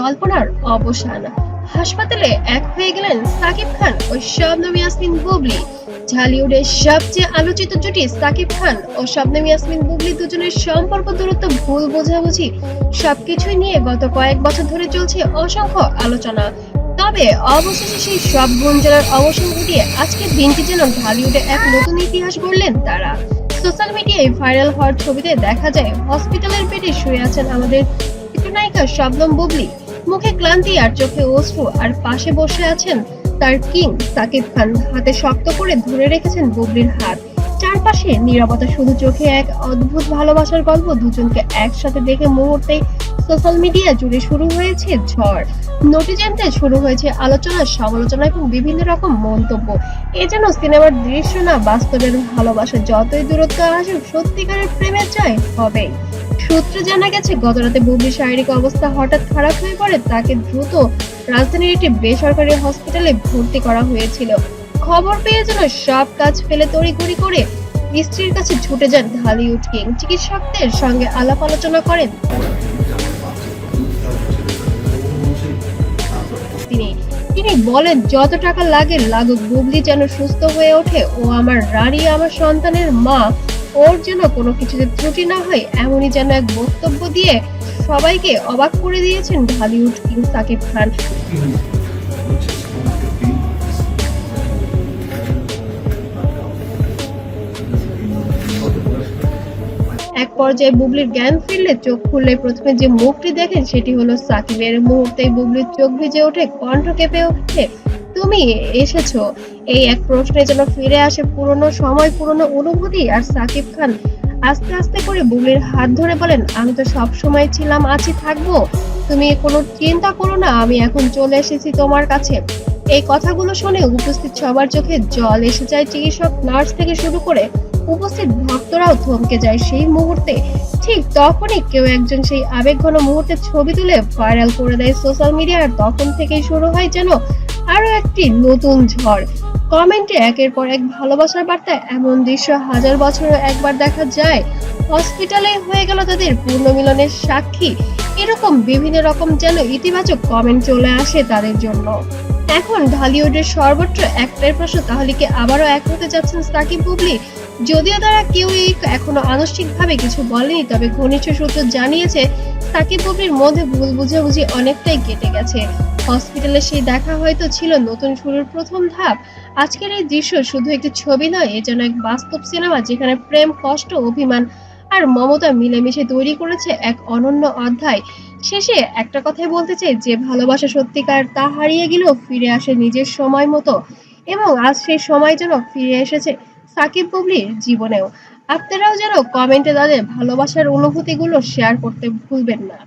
কল্পনার অবসান। হাসপাতালে এক হয়ে গেলেন সাকিব খান ও শবনম ইয়াসমিন বুবলি। ঝালিউডের সবচেয়ে আলোচিত জুটি সাকিব খান ও শবনম ইয়াসমিন বুবলি দুজনের সম্পর্ক দূরত্ব ভুল বোঝাবুঝি সবকিছুই নিয়ে গত কয়েক বছর ধরে চলছে অসংখ্য আলোচনা। তবে অবশেষে সেই সব গুঞ্জনের অবসান ঘটিয়ে আজকের দিনটি যেন ঢালিউডে এক নতুন ইতিহাস গড়লেন তারা। সোশ্যাল মিডিয়ায় ভাইরাল হওয়ার ছবিতে দেখা যায়, হসপিটালের বেডে শুয়ে আছেন আমাদের চিত্রনায়িকা শবনম বুবলি। মুখে ক্লান্তি আর চোখে অশ্রু, আর পাশে বসে আছেন তার কিং, সাকিব খান। হাতে শক্ত করে ধরে রেখেছেন বুবলির হাত। চারপাশে নীরবতা, শুধু চোখে এক অদ্ভুত ভালোবাসার গল্প, দুজনকে একসাথে দেখে মুহূর্তে সোশ্যাল মিডিয়া জুড়ে শুরু হয়েছে ঝড়। নোটিজেন্টে শুরু হয়েছে আলোচনা, সমালোচনা এবং বিভিন্ন রকম মন্তব্য। এ যেন সিনেমার দৃশ্য না, বাস্তবের ভালোবাসা যতই দূরত্ব আসুক, সত্যিকারের প্রেমের জয় হবেই। সূত্রে জানা গেছে, গতরাতে বুবলির শারীরিক অবস্থা হঠাৎ খারাপ হয়ে পড়ে তাকে দ্রুত রাজধানীর একটি বেসরকারি হসপিটালে ভর্তি করা হয়েছিল। খবর পেয়ে যেন সব কাজ ফেলে তড়িঘড়ি করে স্ত্রীর কাছে ছুটে যান ঢালিউড কিং। চিকিৎসকদের সঙ্গে আলাপ আলোচনা করেন তিনি। তিনি বলেন, যত টাকা লাগে লাগুক, বুবলি যেন সুস্থ হয়ে ওঠে। ও আমার রানী, আমার সন্তানের মা। ওর যেন কোনো কিছুতে ত্রুটি না হয়, এমনই যেন এক বক্তব্য দিয়ে সবাইকে অবাক করে দিয়েছেন ঢালিউড কিং সাকিব খান। এক পর্যায়ে বুবলির জ্ঞান ফিরলে চোখ খুললে প্রথমে যে মুখটি দেখেন সেটি হলো সাকিবের। মুহূর্তে বুবলির চোখ ভিজে ওঠে, কণ্ঠ কেঁপে ওঠে। তুমি এসেছ। এই এক প্রশ্নে যেন ফিরে আসে পুরনো সময়, পুরনো অনুভূতি আর সাকিব খান আস্তে আস্তে করে বুবলির হাত ধরে বলেন, আমি তো সব সময় ছিলাম, আছি, থাকব। তুমি কোনো চিন্তা করো না, আমি এখন চলে এসেছি তোমার কাছে। এই কথাগুলো শুনে উপস্থিত সবার চোখে জল এসে যায়। চিকিৎসক, নার্স থেকে শুরু করে উপস্থিত ভক্তরাও থমকে যায় সেই মুহূর্তে। ঠিক তখনই কেউ একজন সেই আবেগঘন মুহূর্তে ছবি তুলে ভাইরাল করে দেয় সোশ্যাল মিডিয়া আর তখন থেকেই শুরু হয় যেন আরও একটি নতুন ঝড়। কমেন্টে একের পর এক ভালোবাসার বার্তা, এমন দৃশ্য হাজার বছরে একবার দেখা যায়। হসপিটালে হয়ে গেল তাদের পূর্ণমিলনের সাক্ষী। এরকম বিভিন্ন রকম যেন ইতিবাচক কমেন্ট চলে আসে তাদের জন্য। এখন ঢালিউডের সর্বত্র একটাই প্রশ্ন, তাহলে কি আবারও এক হতে যাচ্ছেন সাকিব বুবলি? যদিও তারা কেউই এখনও আনুষ্ঠানিকভাবে কিছু বলেনি, তবে ঘনিষ্ঠ সূত্র জানিয়েছে, সাকিব বুবলির মধ্যে ভুল বুঝাবুঝি অনেকটাই কেটে গেছে। হসপিটালে সেই দেখা হয়তো ছিল নতুন শুরুর প্রথম ধাপ। আজকের এই দৃশ্য শুধু একটি ছবি নয় এ যেন এক বাস্তব সিনেমা যেখানে প্রেম, কষ্ট, অভিমান আর মমতা মিলেমিশে তৈরি করেছে এক অনন্য অধ্যায়। শেষে একটা কথাই বলতে চাই, যে ভালোবাসা সত্যিকার তা হারিয়ে গেলেও ফিরে আসে নিজের সময় মতো। এবং আজ সেই সময় যেন ফিরে এসেছে সাকিব বুবলির জীবনেও। আপনারাও যেন কমেন্টে তাদের ভালোবাসার অনুভূতিগুলো শেয়ার করতে ভুলবেন না।